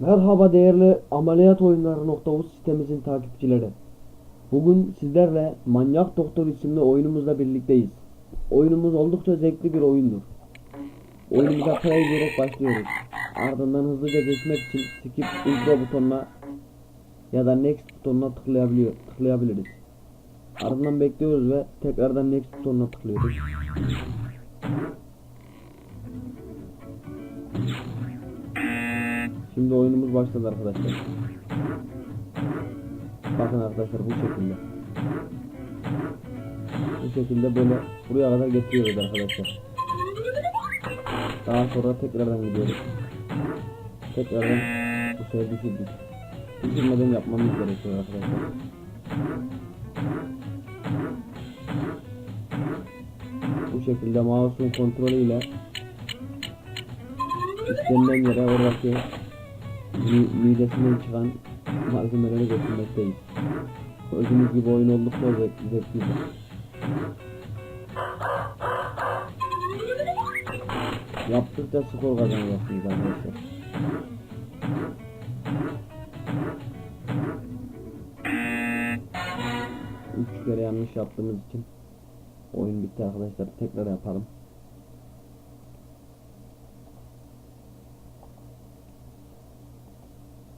Merhaba değerli ameliyat oyunları.uz sitemizin takipçileri. Bugün sizlerle Manyak Doktor isimli oyunumuzla birlikteyiz. Oyunumuz oldukça zevkli bir oyundur. Oyunumuza play diyerek başlıyoruz. Ardından hızlıca geçmek için skip intro butonuna ya da next butonuna tıklayabiliyor, tıklayabiliriz. Ardından bekliyoruz ve tekrardan next butonuna tıklıyoruz. Şimdi oyunumuz başladı arkadaşlar. Bakın arkadaşlar bu şekilde. Bu şekilde böyle buraya kadar getiriyoruz arkadaşlar. Daha sonra tekrardan gidiyoruz. Tekrardan bu sefer düşürdük. Yapmamız gerekiyor arkadaşlar. Bu şekilde mouse'un kontrolüyle istenilen yere oradaki midesinden çıkan malzemeleri götürmekteyiz. Gördüğünüz gibi oyun oldukça zevk- zevklidir. Yaptıkça skor kazanacaksınız arkadaşlar. Üç kere yanlış yaptığımız için oyun bitti arkadaşlar. Tekrar yapalım.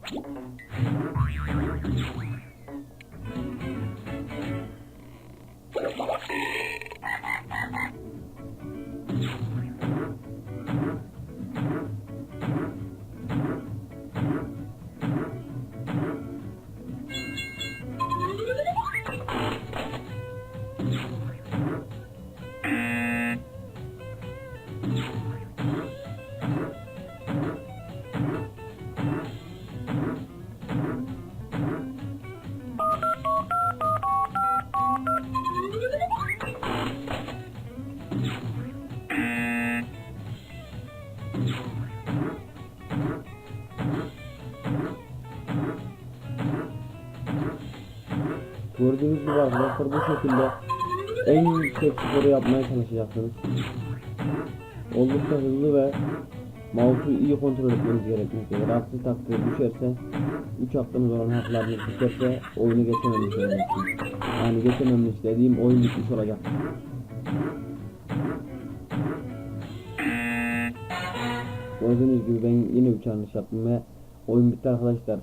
Are you? Gördüğünüz gibi arkadaşlar bu şekilde en yüksek sporu yapmaya çalışacaksınız. Oldukça hızlı ve mouse'u iyi kontrol etmeniz gerekmektedir. Aksi takdirde düşerse 3 hakkınız olan haklarınız düşerse oyunu geçememiş olacaksınız. Yani geçememiş dediğim oyun bitmiş olacak. Gördüğünüz gibi ben yine 3 yanlış yaptım ve oyun bitti arkadaşlar.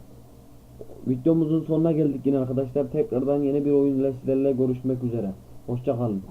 Videomuzun sonuna geldik yine arkadaşlar. Tekrardan yeni bir oyun ile sizlerle görüşmek üzere. Hoşçakalın.